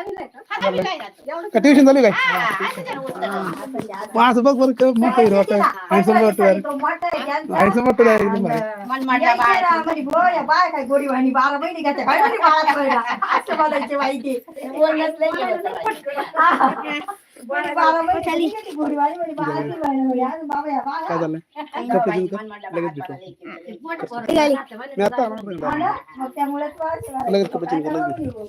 का ट्युशन चालू काय पाच बघ बरं केवढं मोठं हिरो वाटत हँडसम वाटत हँडसम वाटत आहे एकदम भारी. काय झालं लगेच भेटू. मी आता आणणार नाही. लगेच कपाची लगेच भेटू.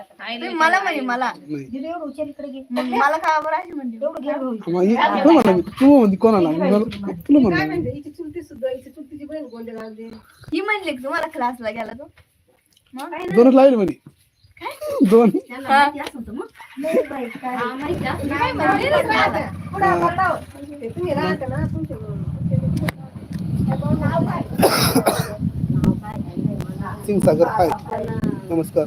मला म्हणजे मला मला काय आवड आहे म्हणजे तू म्हणजे कोणाला ही क्लासला गेला तो नमस्कार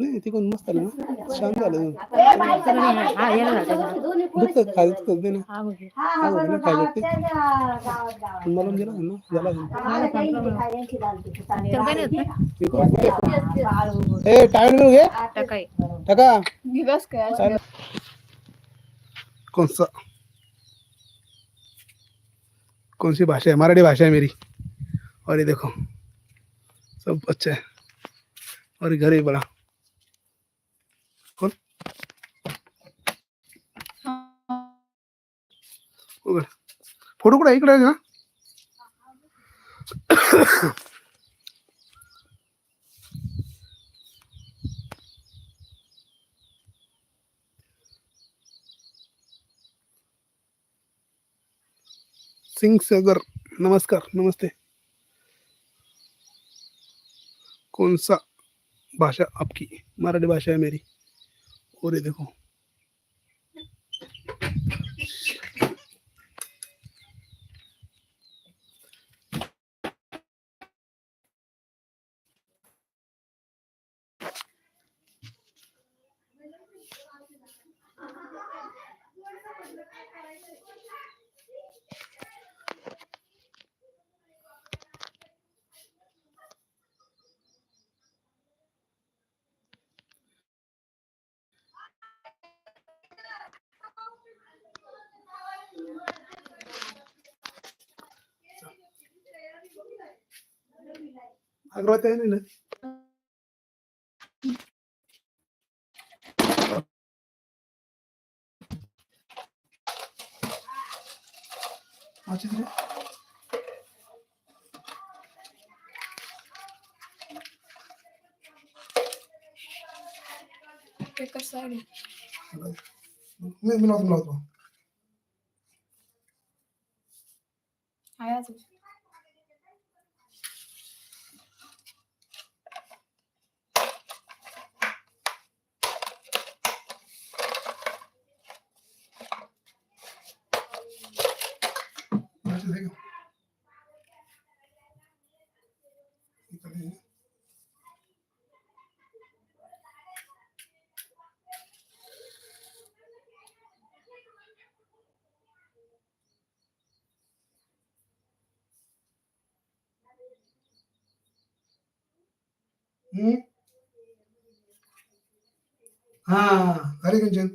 नहीं ती कोण मस्त आलं ना शांत ना ए कौन सी भाषा है मराठी भाषा है मेरी और ये देखो सब अच्छा है और घर ही बड़ा फोटो कुठे इकडे ना सिंह सगर नमस्कार नमस्ते कौन सा भाषा आपकी मराठी भाषा है मेरी और ये देखो aggrotten వచ్చింది ఎక్కడ సైడ్ మిలాదు మిలాదు ఆయా చూసి हा अरे